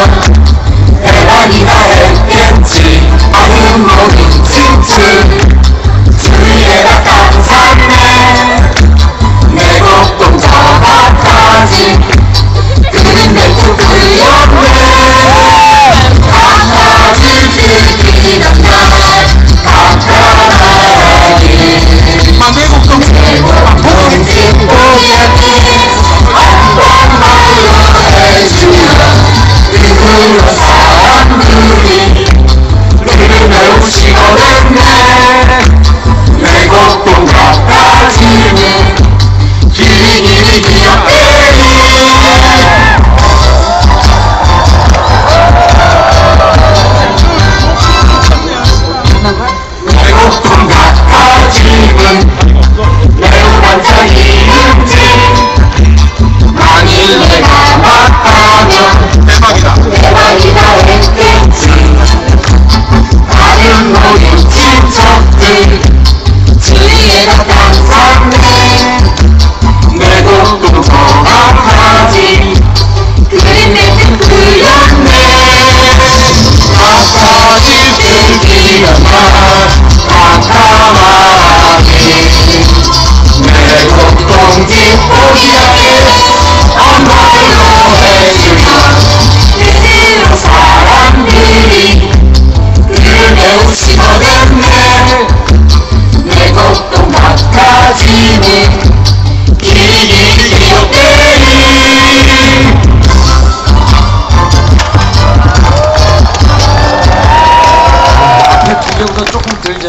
내가 기다렸겠지 아는 모든 지치 주위에다 감사네 내 걱정. 잡아까지 그는 내또 끌렸네 강아지 비기던 날 간편하게 내 걱정 내 모든 짓 보였네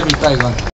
Jeremy Taiwan.